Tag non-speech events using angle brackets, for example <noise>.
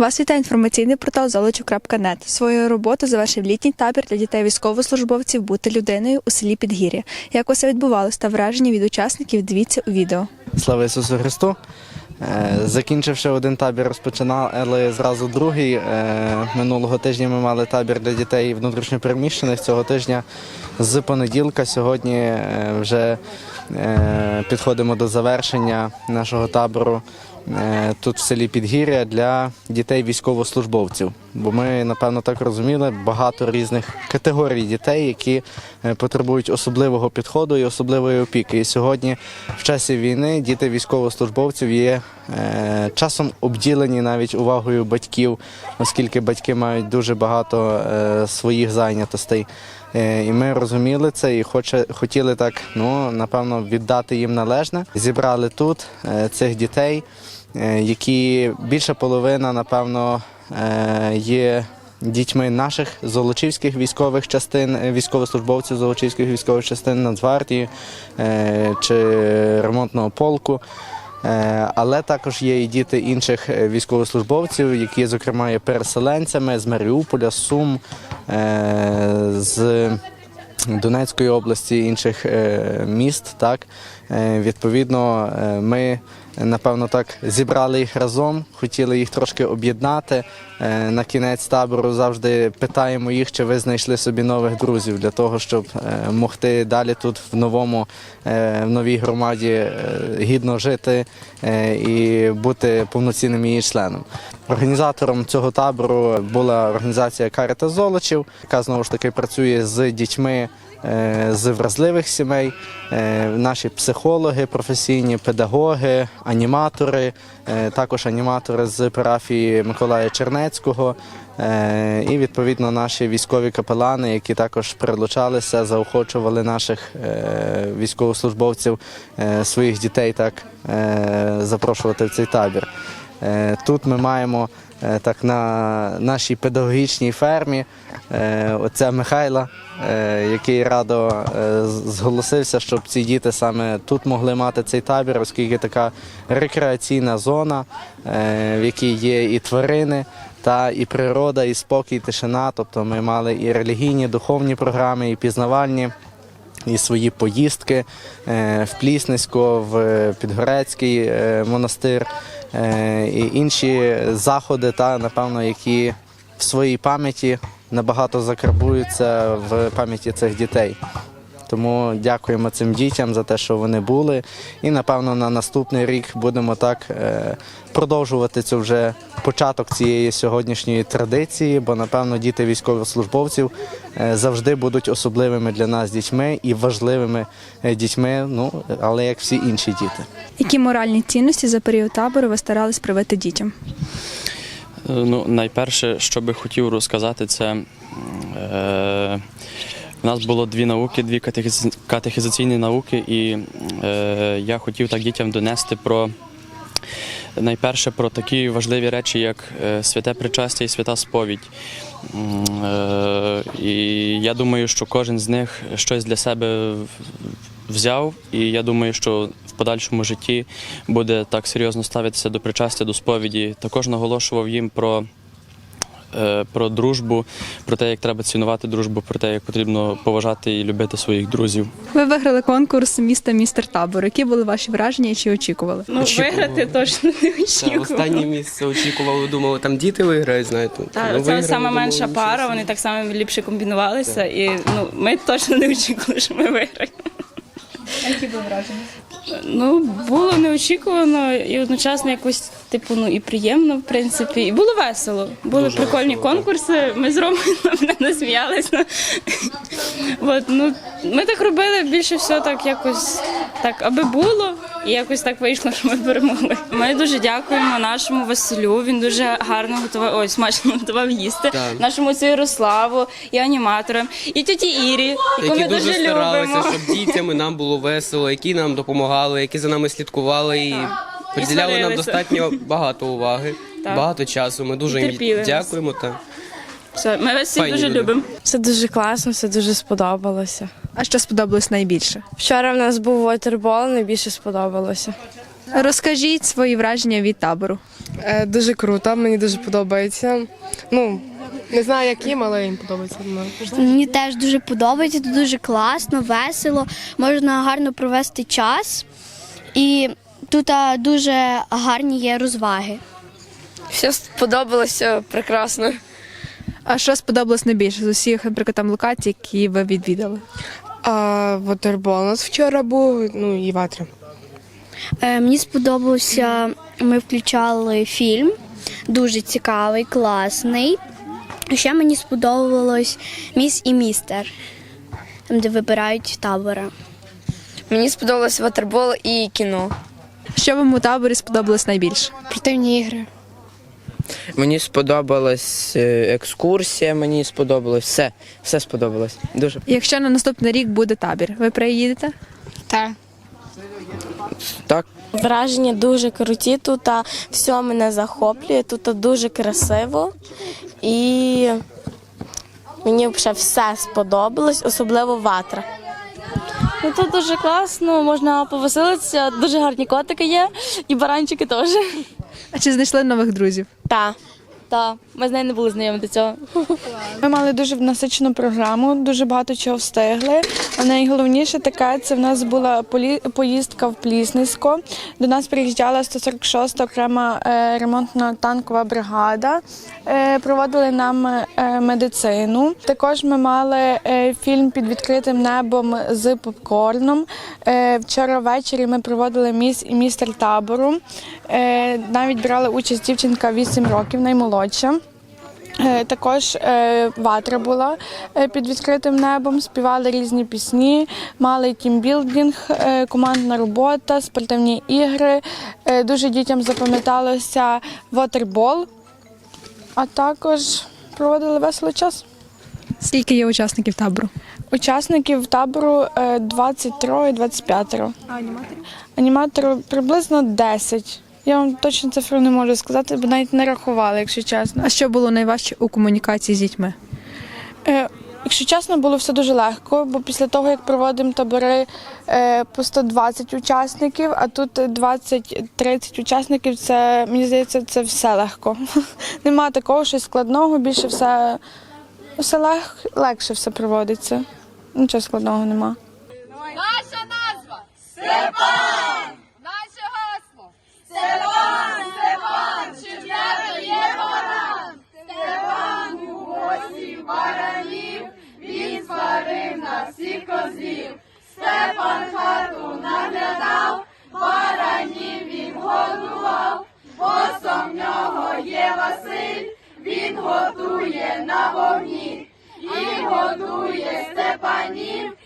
Вас вітає інформаційний портал золочів.нет. Свою роботу завершив літній табір для дітей військовослужбовців бути людиною у селі Підгір'я. Як усе відбувалось та враження від учасників, дивіться у відео. Слава Ісусу Христу. Е, Закінчивши один табір, розпочинали зразу другий. Е, Минулого тижня ми мали табір для дітей внутрішньопереміщених. Цього тижня з понеділка сьогодні е, вже підходимо до завершення нашого табору тут в селі Підгір'я для дітей військовослужбовців. Бо ми, напевно, так розуміли, багато різних категорій дітей, які е, потребують особливого підходу і особливої опіки. І сьогодні, в часі війни, діти військовослужбовців є е, часом обділені навіть увагою батьків, оскільки батьки мають дуже багато е, своїх зайнятостей. Е, І ми розуміли це і хоче, хотіли так, ну напевно, віддати їм належне. Зібрали тут е, цих дітей, е, які більша половина, напевно, е, є дітьми наших золочівських військових частин, е, військовослужбовців золочівських військових частин Нацгвардії е, чи ремонтного полку. Е, Але також є і діти інших е, військовослужбовців, які, зокрема, є переселенцями з Маріуполя, Сум, е, з Донецької області, інших е, міст. Так Е, відповідно, е, ми напевно так зібрали їх разом, хотіли їх трошки об'єднати. Е, На кінець табору завжди питаємо їх, чи ви знайшли собі нових друзів для того, щоб е, могти далі тут в новому е, в новій громаді гідно жити і бути повноцінним її членом. Організатором цього табору була організація Caritas Золочів, яка знову ж таки працює з дітьми з вразливих сімей. Е, Наші психологи, професійні педагоги, аніматори, е, також аніматори з парафії Миколая Чернецького. е, І відповідно наші військові капелани, які також прилучалися, заохочували наших е, військовослужбовців е, своїх дітей так е, запрошувати в цей табір. Е, Тут ми маємо е, так на нашій педагогічній фермі е, отця Михайла, який радо зголосився, щоб ці діти саме тут могли мати цей табір, оскільки така рекреаційна зона, в якій є і тварини. Та і природа, і спокій, і тишина. Тобто ми мали і релігійні, духовні програми, і пізнавальні, і свої поїздки в Пліснисько, в Підгорецький монастир, і інші заходи, та напевно, які в своїй пам'яті набагато закарбуються в пам'яті цих дітей. Тому дякуємо цим дітям за те, що вони були. І напевно на наступний рік будемо так е, продовжувати цю вже початок цієї сьогоднішньої традиції, бо напевно діти військовослужбовців е, завжди будуть особливими для нас дітьми і важливими е, дітьми, ну але як всі інші діти. Які моральні цінності за період табору ви старались привити дітям? Ну, найперше, що би хотів розказати, це е, в нас було дві науки, дві катехізаційні науки, і е, я хотів так дітям донести про найперше про такі важливі речі, як е, святе причастя і свята сповідь. Е, І я думаю, що кожен з них щось для себе взяв, і я думаю, що в подальшому житті буде так серйозно ставитися до причастя, до сповіді. Також наголошував їм про. Е, Про дружбу, про те, як треба цінувати дружбу, про те, як потрібно поважати і любити своїх друзів. Ви виграли конкурс міста містер табору. Які були ваші враження і чи очікували? Ну, Очікували. виграти точно не Це очікувала. останнє місце очікували, думали, там діти виграють, знаєте. Так, Ну, це виграли, саме думали, менша нічого пара, вони так само ліпше комбінувалися, і ну, ми точно не очікували, що ми виграємо. Які були враження? Ну, було неочікувано і одночасно якось, типу, ну і приємно, в принципі. І було весело. Були Дуже прикольні весело, конкурси. Ми з Ромою насміялися. От, ну, ми так робили більше всього так якось так, аби було, і якось так вийшло, що ми перемогли. Ми дуже дякуємо нашому Василю. Він дуже гарно готував, ой, смачно готував їсти. Так. Нашому цю Ярославу, і аніматорам, і тіті Ірі, яку Які ми дуже дуже старалися, любимо. щоб дітям і нам було весело, які нам допомагали, які за нами слідкували і приділяли нам сварилися. достатньо багато уваги, Так. багато часу. Ми дуже І їм нас. дякуємо. Та. Все, ми вас всіх Файні дуже люди. любимо. Все дуже класно, все дуже сподобалося. А що сподобалось найбільше? Вчора в нас був вотербол, найбільше сподобалося. Розкажіть свої враження від табору. Е, дуже круто, мені дуже подобається. Ну, не знаю, як їм, але їм подобається. Мені теж дуже подобається, тут дуже класно, весело, можна гарно провести час. І тут а, дуже гарні є розваги. Все сподобалося прекрасно. А що сподобалось найбільше з усіх, наприклад, там локацій, які ви відвідали? А вотербол у нас вчора був, ну і ватра. Е, мені сподобався, ми включали фільм, дуже цікавий, класний. Ще мені сподобалось міс і містер, там, де вибирають табора. Мені сподобалось ватербол і кіно. Що вам у таборі сподобалось найбільше? Спортивні ігри. Мені сподобалась е, екскурсія, мені сподобалось все. Все сподобалось. Дуже Якщо на наступний рік буде табір, ви приїдете? Так. так. Враження дуже круті. Тут а, все мене захоплює, тут дуже красиво. І мені взагалі все сподобалось, особливо ватра. Ну тут дуже класно, можна повеселитися, дуже гарні котики є, і баранчики теж. А чи знайшли нових друзів? Та. Ми з нею не були знайомі до цього. Ми мали дуже насичену програму, дуже багато чого встигли. А найголовніше таке це в нас була поїздка в Плісницько. До нас приїжджала 146 окрема е, ремонтна танкова бригада. Е, Проводили нам е, медицину. Також ми мали фільм під відкритим небом з попкорном. Вчора ввечері ми проводили міс і містер табору. Навіть брала участь дівчинка 8 років, наймолодша. Е, Також е, ватра була е, під відкритим небом, співали різні пісні, мали тімбілдинг, командна робота, спортивні ігри. Дуже дітям запам'яталося вотербол, а також проводили веселий час. Скільки є учасників табору? Учасників табору е, 23-25. А аніматорів? Аніматорів приблизно 10. Я вам точно цифру не можу сказати, бо навіть не рахувала, якщо чесно. А що було найважче у комунікації з дітьми? Е, Якщо чесно, було все дуже легко, бо після того, як проводимо табори е, по 120 учасників, а тут 20-30 учасників, це мені здається, це все легко. <laughs> Нема такого щось складного, більше все, все лег, легше все проводиться. Нічого складного нема. Наша назва Степан! Наше гасло Степан! Степан! Чи вмерли є баран? Степан у гості баранів, він сварив на всіх. Степан хату наглядав, баранів він годував, босом нього є Василь, він готує на вогні. І годує Степанів,